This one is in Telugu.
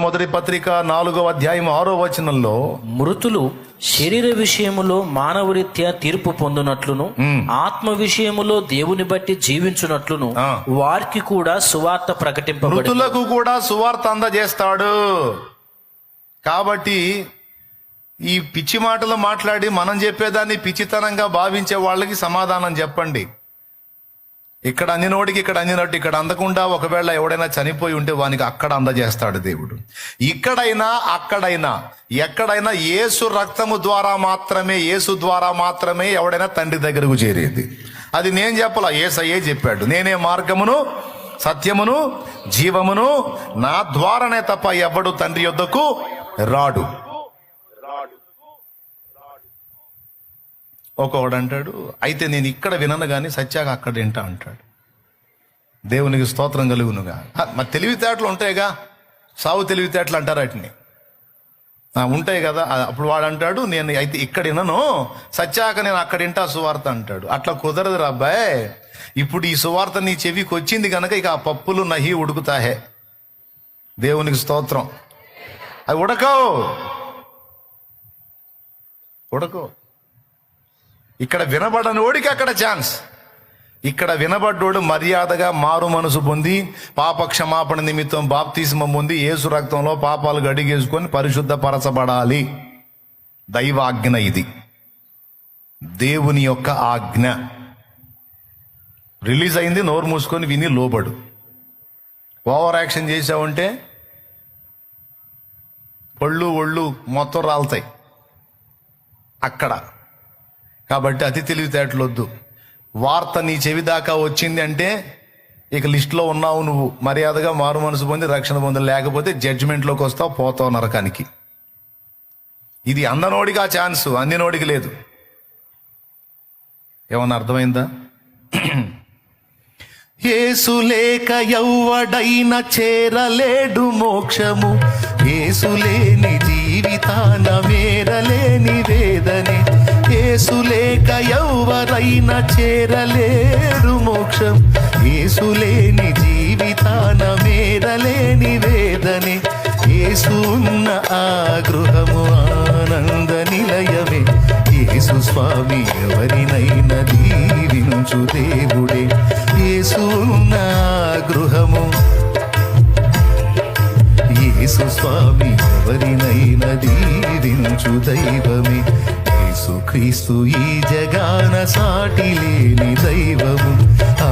మొదటి పత్రిక నాలుగో అధ్యాయం ఆరో వచనంలో మృతులు శరీర విషయములో మానవరీత్యా తీర్పు పొందునట్లును ఆత్మ విషయములో దేవుని బట్టి జీవించునట్లును. వారికి కూడా సువార్త ప్రకటింపబడి మృతులకు కూడా సువార్త అందజేస్తాడు. కాబట్టి ఈ పిచ్చి మాటలు మాట్లాడి మనం చెప్పేదాన్ని పిచ్చితనంగా భావించే వాళ్ళకి సమాధానం చెప్పండి. ఇక్కడ అందినోడికి ఇక్కడ అందినట్టు ఇక్కడ అందకుండా ఒకవేళ ఎవడైనా చనిపోయి ఉంటే వానికి అక్కడ అందజేస్తాడు దేవుడు. ఇక్కడైనా అక్కడైనా ఎక్కడైనా యేసు రక్తము ద్వారా మాత్రమే యేసు ద్వారా మాత్రమే ఎవడైనా తండ్రి దగ్గరకు చేరేది. అది నేను చెప్పలా? ఏసయ్యే చెప్పాడు. నేనే మార్గమును సత్యమును జీవమును నా ద్వారానే తప్ప ఎవడు తండ్రి యొద్దకు రాడు. ఒకవాడు అంటాడు అయితే నేను ఇక్కడ వినను కానీ సత్యాగా అక్కడ వింటా అంటాడు. దేవునికి స్తోత్రం కలుగునుగా. మా మరి తెలివితేటలు ఉంటాయిగా? సావు తెలివితేటలు అంటారు వాటిని. ఉంటాయి కదా అప్పుడు వాడు అంటాడు నేను అయితే ఇక్కడ వినను సత్యాక నేను అక్కడ వింటా సువార్త అంటాడు. అట్లా కుదరదు రా అబ్బాయి. ఇప్పుడు ఈ సువార్త నీ చెవికి వచ్చింది కనుక ఇక ఆ పప్పులు నహి ఉడుకుతాహే దేవునికి స్తోత్రం. అవి ఉడకవు. ఉడకవు. ఇక్కడ వినబడని ఓడికి అక్కడ ఛాన్స్ ఇక్కడ వినబడ్డోడు మర్యాదగా మారు మనసు పొంది పాప క్షమాపణ నిమిత్తం బాప్తిస్మం పొంది ఏసు రక్తంలో పాపాలు గడిగేసుకొని పరిశుద్ధపరచబడాలి. దైవాజ్ఞ ఇది. దేవుని యొక్క ఆజ్ఞ. రిలీజ్ అయింది నోరు మూసుకొని విని లోబడు. ఓవర్ యాక్షన్ చేసావంటే పళ్ళు ఒళ్ళు మొత్తం రాలుతాయి. అక్కడ. కాబట్టి అతి తెలివితేటలు వద్దు వార్త నీ చెవి దాకా వచ్చింది అంటే ఇక లిస్టులో ఉన్నావు నువ్వు. మర్యాదగా మారు మనసు పొంది రక్షణ పొంది లేకపోతే జడ్జిమెంట్లోకి వస్తావు పోతావు నరకానికి. ఇది అందనోడికి ఆ ఛాన్స్ అందినోడికి లేదు. ఏమన్నా అర్థమైందా? ఏసు లేక ఎవ్వడైన చేరలేడు మోక్షము. ఏసు లేని జీవితాన మేరలేని వేదనే. ఏసు లేక ఎవ్వరైనా చేరలేరు మోక్షం. ఏసు లేని జీవితాన మేరలేని వేదనే. ఏసు ఉన్న ఆ గృహము ఆనంద నిలయమే. యేసు స్వామి ఎవరినైనా దీవించు దేవుడే. యేసు ఉన్న గృహము. యేసు స్వామి ఎవరినైనా దీవించు దైవమే. యేసు క్రీస్తు ఈ జగాన సాటి లేని దైవము. ఆ